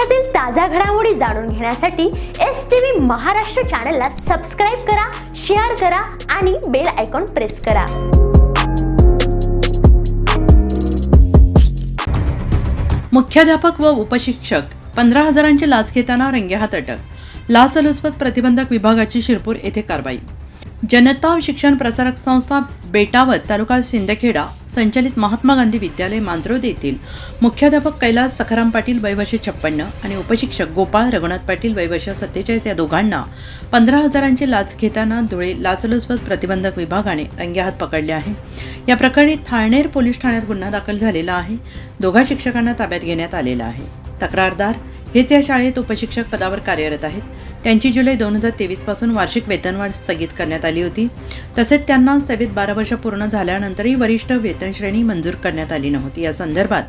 देशातील ताज्या घडामोडी जाणून घेण्यासाठी एस टी व्ही महाराष्ट्र चॅनलला सबस्क्राईब करा शेअर करा आणि बेल आयकॉन प्रेस करा. मुख्याध्यापक व उपशिक्षक पंधरा हजारांची लाच घेताना रंगेहात अटक. लाचलुचपत प्रतिबंधक विभागाची शिरपूर येथे कारवाई. जनता शिक्षण प्रसारक संस्था बेटावत तालुका शिंदखेडा संचलित महात्मा गांधी विद्यालय मांजरोद येथील मुख्याध्यापक कैलास सखाराम पाटील वयवर्ष छप्पन्न आणि उपशिक्षक गोपाळ रघुनाथ पाटील वयवर्ष सत्तेचाळीस या दोघांना पंधरा हजारांची लाच घेताना धुळे लाचलुचपत प्रतिबंधक विभागाने रंगेहात पकडले आहे. या प्रकरणी थाळनेर पोलीस ठाण्यात गुन्हा दाखल झालेला आहे. दोघा शिक्षकांना ताब्यात घेण्यात आलेला आहे. तक्रारदार हेच या शाळेत उपशिक्षक पदावर कार्यरत आहेत. त्यांची जुलै दोन हजार तेवीसपासून वार्षिक वेतनवाढ स्थगित करण्यात आली होती. तसेच त्यांना सेवेत बारा वर्ष पूर्ण झाल्यानंतरही वरिष्ठ वेतनश्रेणी मंजूर करण्यात आली नव्हती. या संदर्भात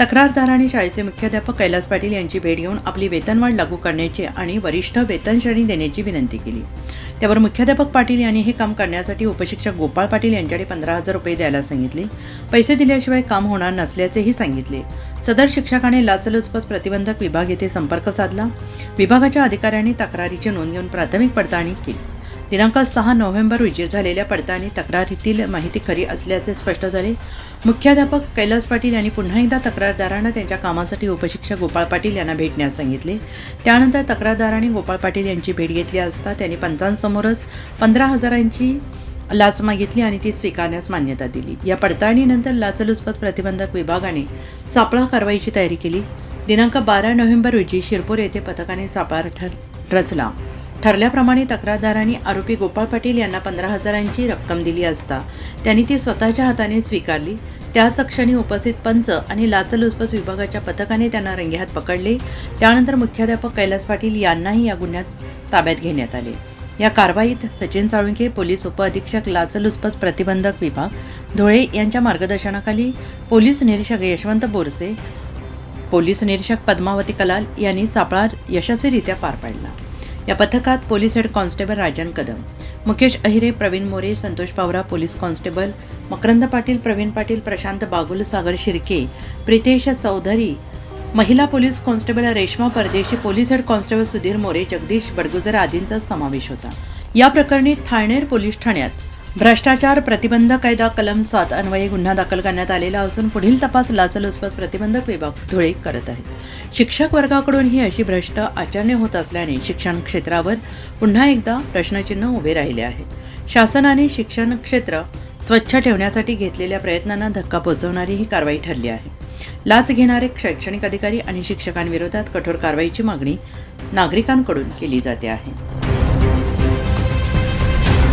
तक्रारदाराने शाळेचे मुख्याध्यापक कैलास पाटील यांची भेट घेऊन आपली वेतनवाढ लागू करण्याची आणि वरिष्ठ वेतनश्रेणी देण्याची विनंती केली. त्यावर मुख्याध्यापक पाटील यांनी हे काम करण्यासाठी उपशिक्षक गोपाळ पाटील यांच्याकडे पंधरा हजार रुपये द्यायला सांगितले. पैसे दिल्याशिवाय काम होणार नसल्याचेही सांगितले. सदर शिक्षकाने लाचलुचपत प्रतिबंधक विभाग येथे संपर्क साधला. विभागाच्या अधिकाऱ्यांनी तक्रारीची नोंद घेऊन प्राथमिक पडताळणी केली. दिनांक सहा नोव्हेंबर रोजी झालेल्या पडताळणी तक्रारीतील माहिती खरी असल्याचे स्पष्ट झाले. मुख्याध्यापक कैलास पाटील यांनी पुन्हा एकदा तक्रारदारांना त्यांच्या कामासाठी उपशिक्षक गोपाळ पाटील यांना भेटण्यास सांगितले. त्यानंतर तक्रारदारांनी गोपाळ पाटील यांची भेट घेतली असता त्यांनी पंचांसमोरच पंधरा हजारांची लाच मागितली आणि ती स्वीकारण्यास मान्यता दिली. या पडताळणीनंतर लाचलुचपत प्रतिबंधक विभागाने सापळा कारवाईची तयारी केली. दिनांक बारा नोव्हेंबर रोजी शिरपूर येथे पथकाने सापळा रचला. ठरल्याप्रमाणे तक्रारदारांनी आरोपी गोपाळ पाटील यांना पंधरा हजारांची रक्कम दिली असता. त्यांनी ती स्वतःच्या हाताने स्वीकारली. त्याच क्षणी उपस्थित पंच आणि लाचलुचपत विभागाच्या पथकाने त्यांना रंगेहात पकडले. त्यानंतर मुख्याध्यापक कैलास पाटील यांनाही या गुन्ह्यात ताब्यात घेण्यात आले. या कारवाईत सचिन साळुंके पोलीस उपअधीक्षक लाचलुचपत प्रतिबंधक विभाग धुळे यांच्या मार्गदर्शनाखाली पोलीस निरीक्षक यशवंत बोरसे पोलीस निरीक्षक पद्मावती कलाल यांनी सापळा यशस्वीरित्या पार पाडला. या पथकात police head constable Rajan Kadam Mukesh Ahire Pravin More Santosh Pawara police constable Makarand Patil Pravin Patil Prashant Bagul Sagar Shirke Pritesh Chaudhari महिला police constable Reshma Pardeshi police head constable Sudhir More Jagdish Badgujar आदींचा समावेश होता. या प्रकरणी Thalner police ठाण्यात भ्रष्टाचार प्रतिबंध कायदा कलम सात अन्वये गुन्हा दाखल करण्यात आलेला असून पुढील तपास लाचलुचपत प्रतिबंधक विभाग धुळे करत आहेत शिक्षक वर्गाकडून ही अशी भ्रष्ट आचरणे होत असल्याने शिक्षण क्षेत्रावर पुन्हा एकदा प्रश्नचिन्ह उभे राहिले आहे. शासनाने शिक्षण क्षेत्र स्वच्छ ठेवण्यासाठी घेतलेल्या प्रयत्नांना धक्का पोहोचवणारी ही कारवाई ठरली आहे. लाच घेणारे शैक्षणिक अधिकारी आणि शिक्षकांविरोधात कठोर कारवाईची मागणी नागरिकांकडून केली जाते आहे.